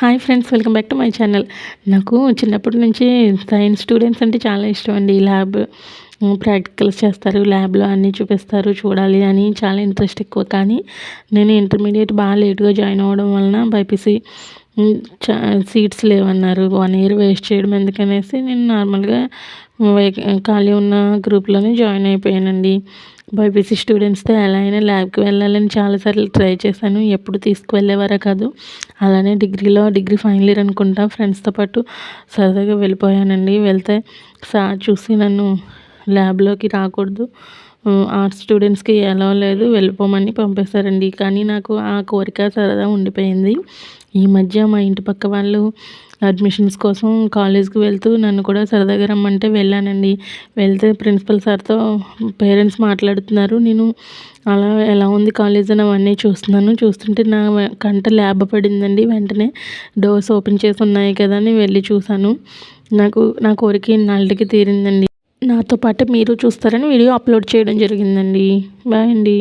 Hi friends welcome back to my channel. నాకు చిన్నప్పటి నుంచి సైన్స్ స్టూడెంట్స్ అంటే చాలా ఇష్టం అండి. ల్యాబ్ ప్రాక్టికల్స్ చేస్తారు ల్యాబ్లో అన్నీ చూపిస్తారు చూడాలి అని చాలా ఇంట్రెస్ట్ ఎక్కువ. కానీ నేను ఇంటర్మీడియట్ బాగా లేట్గా జాయిన్ అవ్వడం వలన బైపీసీ సీట్స్ లేవన్నారు. వన్ ఇయర్ వేస్ట్ చేయడం ఎందుకనేసి నేను నార్మల్గా ఖాళీ ఉన్న గ్రూప్లోనే జాయిన్ అయిపోయానండి. బైపీసీ స్టూడెంట్స్తో ఎలా అయినా ల్యాబ్కి వెళ్ళాలని చాలాసార్లు ట్రై చేశాను. ఎప్పుడు తీసుకువెళ్ళేవారా కాదు. అలానే డిగ్రీలో డిగ్రీ ఫైనల్ ఇయర్ అనుకుంటా ఫ్రెండ్స్తో పాటు సరదాగా వెళ్ళిపోయానండి. వెళ్తే సార్ చూసి నన్ను ల్యాబ్లోకి రాకూడదు. ఆర్ట్స్ స్టూడెంట్స్కి ఎలా లేదు వెళ్ళిపోమని పంపేశారండి. కానీ నాకు ఆ కోరిక సరదా ఉండిపోయింది. ఈ మధ్య మా ఇంటి పక్క వాళ్ళు అడ్మిషన్స్ కోసం కాలేజ్కి వెళ్తూ నన్ను కూడా సరదాగా రమ్మంటే వెళ్ళానండి. వెళ్తే ప్రిన్సిపల్ సార్తో పేరెంట్స్ మాట్లాడుతున్నారు. నేను అలా ఎలా ఉంది కాలేజ్ అని అవన్నీ చూస్తున్నాను. చూస్తుంటే నా కంట ల్యాబ్ పడిందండి. వెంటనే డోర్స్ ఓపెన్ చేసి ఉన్నాయి కదా అని వెళ్ళి చూశాను. నాకు నా కోరిక ఇన్నాళ్ళకి తీరిందండి. నాతో పాటు మీరు చూస్తారని వీడియో అప్లోడ్ చేయడం జరిగిందండి. బాయ్ అండి.